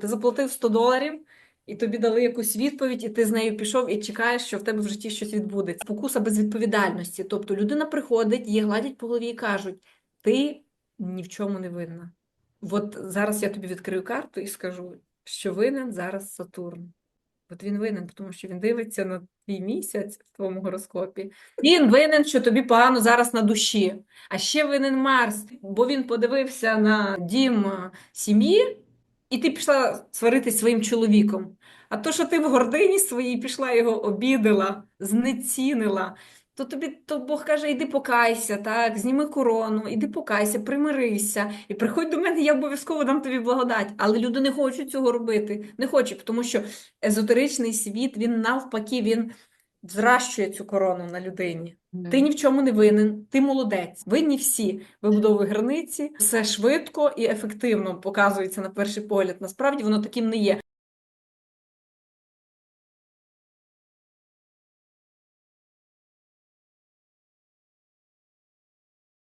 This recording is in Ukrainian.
Ти заплатив 100 доларів, і тобі дали якусь відповідь, і ти з нею пішов і чекаєш, що в тебе в житті щось відбудеться. Покуса безвідповідальності. Тобто людина приходить, її гладять по голові і кажуть: ти ні в чому не винна. От зараз я тобі відкрию карту і скажу, що винен зараз Сатурн. От він винен, тому що він дивиться на твій місяць в твоєму гороскопі. Він винен, що тобі погано зараз на душі. А ще винен Марс, бо він подивився на дім сім'ї, і ти пішла сваритись своїм чоловіком. А то, що ти в гордині своїй пішла його обідала, знецінила, то тобі то Бог каже: іди покайся, так, зніми корону, іди покайся, примирися, і приходь до мене, я обов'язково дам тобі благодать. Але люди не хочуть цього робити, не хочуть, тому що езотеричний світ, він навпаки, він зращує цю корону на людині. Ти ні в чому не винен, ти молодець. Винні всі. вибудови границі, все швидко і ефективно показується на перший погляд. Насправді воно таким не є.